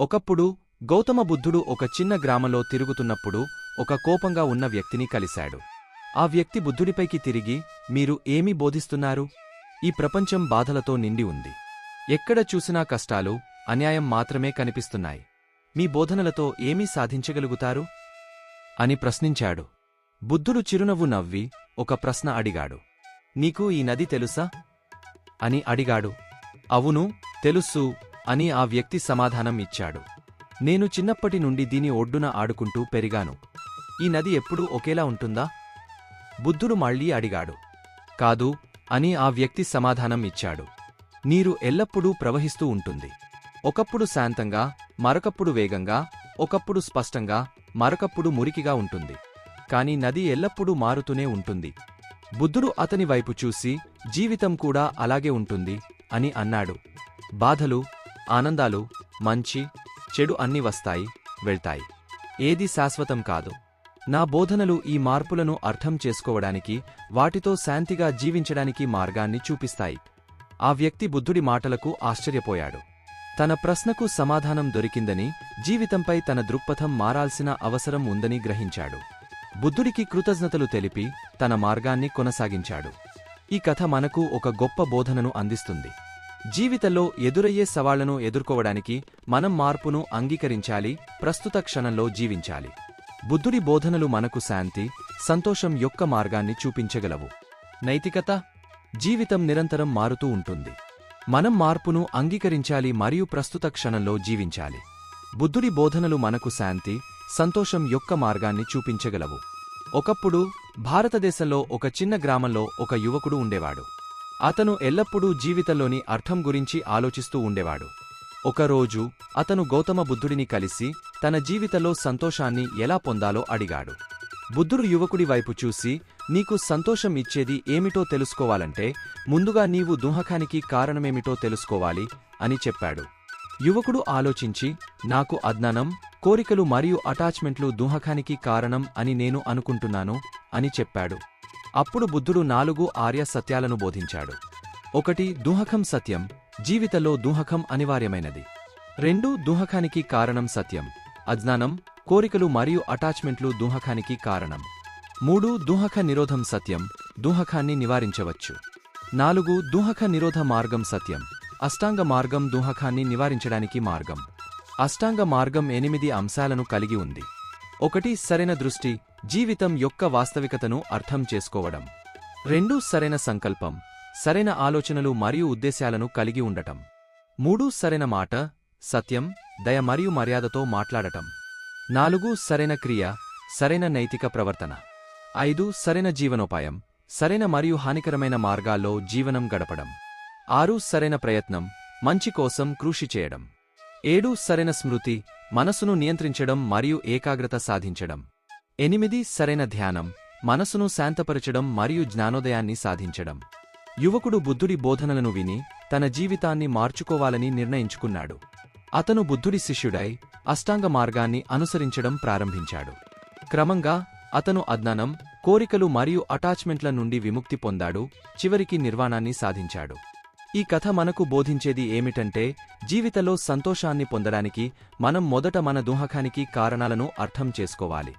ఒకప్పుడు గౌతమ బుద్ధుడు ఒక చిన్న గ్రామంలో తిరుగుతున్నప్పుడు ఒక కోపంగా ఉన్న వ్యక్తిని కలిశాడు. ఆ వ్యక్తి బుద్ధుడిపైకి తిరిగి మీరు ఏమి బోధిస్తున్నారు? ఈ ప్రపంచం బాధలతో నిండి ఉంది. ఎక్కడ చూసినా కష్టాలు అన్యాయం మాత్రమే కనిపిస్తున్నాయి. మీ బోధనలతో ఏమీ సాధించగలుగుతారు? అని ప్రశ్నించాడు. బుద్ధుడు చిరునవ్వు నవ్వి ఒక ప్రశ్న అడిగాడు. నీకు ఈ నది తెలుసా? అని అడిగాడు. అవును తెలుసు. అని ఆ వ్యక్తి సమాధానం ఇచ్చాడు. నేను చిన్నప్పటి నుండి దీని ఒడ్డున ఆడుకుంటూ పెరిగాను. ఈ నది ఎప్పుడూ ఒకేలా ఉంటుందా? బుద్ధుడు మళ్ళీ అడిగాడు. కాదు అని ఆ వ్యక్తి సమాధానం ఇచ్చాడు. నీరు ఎల్లప్పుడూ ప్రవహిస్తూ ఉంటుంది. ఒకప్పుడు శాంతంగా మరొకప్పుడు వేగంగా ఒకప్పుడు స్పష్టంగా మరొకప్పుడు మురికిగా ఉంటుంది. కాని నది ఎల్లప్పుడూ మారుతూనే ఉంటుంది. బుద్ధుడు అతని వైపు చూసి జీవితం కూడా అలాగే ఉంటుంది అని అన్నాడు. బాధలు ఆనందాలు మంచి చెడు అన్ని వస్తాయి వెళ్తాయి. ఏది శాశ్వతం కాదు. నా బోధనలు ఈ మార్పులను అర్థం చేసుకోవడానికి వాటితో శాంతిగా జీవించడానికి మార్గాన్ని చూపిస్తాయి. ఆ వ్యక్తి బుద్ధుడి మాటలకు ఆశ్చర్యపోయాడు. తన ప్రశ్నకు సమాధానం దొరికిందని జీవితంపై తన దృక్పథం మారాల్సిన అవసరం ఉందని గ్రహించాడు. బుద్ధుడికి కృతజ్ఞతలు తెలిపి తన మార్గాన్ని కొనసాగించాడు. ఈ కథ మనకు ఒక గొప్ప బోధనను అందిస్తుంది. జీవితంలో ఎదురయ్యే సవాళ్ళను ఎదుర్కోవడానికి మనం మార్పును అంగీకరించాలి ప్రస్తుత క్షణంలో జీవించాలి. బుద్ధుడి బోధనలు మనకు శాంతి సంతోషం యొక్క మార్గాన్ని చూపించగలవు. నైతికత? జీవితం నిరంతరం మారుతూ ఉంటుంది. మనం మార్పును అంగీకరించాలి మరియు ప్రస్తుత క్షణంలో జీవించాలి. బుద్ధుడి బోధనలు మనకు శాంతి సంతోషం యొక్క మార్గాన్ని చూపించగలవు. ఒకప్పుడు భారతదేశంలో ఒక చిన్న గ్రామంలో ఒక యువకుడు ఉండేవాడు. అతను ఎల్లప్పుడూ జీవితంలోని అర్థం గురించి ఆలోచిస్తూ ఉండేవాడు. ఒకరోజు అతను గౌతమ బుద్ధుడిని కలిసి తన జీవితంలో సంతోషాన్ని ఎలా పొందాలో అడిగాడు. బుద్ధుడు యువకుడి వైపు చూసి నీకు సంతోషం ఇచ్చేది ఏమిటో తెలుసుకోవాలంటే ముందుగా నీవు దుహకానికి కారణమేమిటో తెలుసుకోవాలి అని చెప్పాడు. యువకుడు ఆలోచించి నాకు అజ్ఞానం కోరికలు మరియు అటాచ్మెంట్లు దుహకానికి కారణం అని నేను అనుకుంటున్నాను అని చెప్పాడు. అప్పుడు బుద్ధుడు నాలుగు ఆర్య సత్యాలను బోధించాడు. ఒకటి దుహకం సత్యం జీవితంలో దుహకం అనివార్యమైనది. రెండు దుహకానికి కారణం సత్యం అజ్ఞానం కోరికలు మరియు అటాచ్మెంట్లు దుహకానికి కారణం. మూడు దుహక నిరోధం సత్యం దుహకాన్ని నివారించవచ్చు. నాలుగు దుహక నిరోధ మార్గం సత్యం అష్టాంగ మార్గం దుహకాన్ని నివారించడానికి మార్గం. అష్టాంగ మార్గం ఎనిమిది అంశాలను కలిగి ఉంది. ఒకటి సరైన దృష్టి జీవితం యొక్క వాస్తవికతను అర్థం చేసుకోవడం. రెండు సరైన సంకల్పం సరైన ఆలోచనలు మరియు ఉద్దేశాలను కలిగి ఉండటం. మూడు సరైన మాట సత్యం దయ మరియు మర్యాదతో మాట్లాడటం. నాలుగు సరైన క్రియ సరైన నైతిక ప్రవర్తన. ఐదు సరైన జీవనోపాయం సరైన మరియు హానికరమైన మార్గాల్లో జీవనం గడపడం. ఆరు సరైన ప్రయత్నం మంచి కోసం కృషి చేయడం. ఏడు సరైన స్మృతి మనసును నియంత్రించడం మరియు ఏకాగ్రత సాధించడం. ఎనిమిది సరైన ధ్యానం మనసును శాంతపరచడం మరియు జ్ఞానోదయాన్ని సాధించడం. యువకుడు బుద్ధుడి బోధనలను విని తన జీవితాన్ని మార్చుకోవాలని నిర్ణయించుకున్నాడు. అతను బుద్ధుడి శిష్యుడై అష్టాంగ మార్గాన్ని అనుసరించడం ప్రారంభించాడు. క్రమంగా అతను అజ్ఞానం కోరికలు మరియు అటాచ్మెంట్ల నుండి విముక్తి పొందాడు చివరికి నిర్వాణాన్ని సాధించాడు. ఈ కథ మనకు బోధించేది ఏమిటంటే జీవితంలో సంతోషాన్ని పొందడానికి మనం మొదట మన దుహకానికి కారణాలను అర్థం చేసుకోవాలి.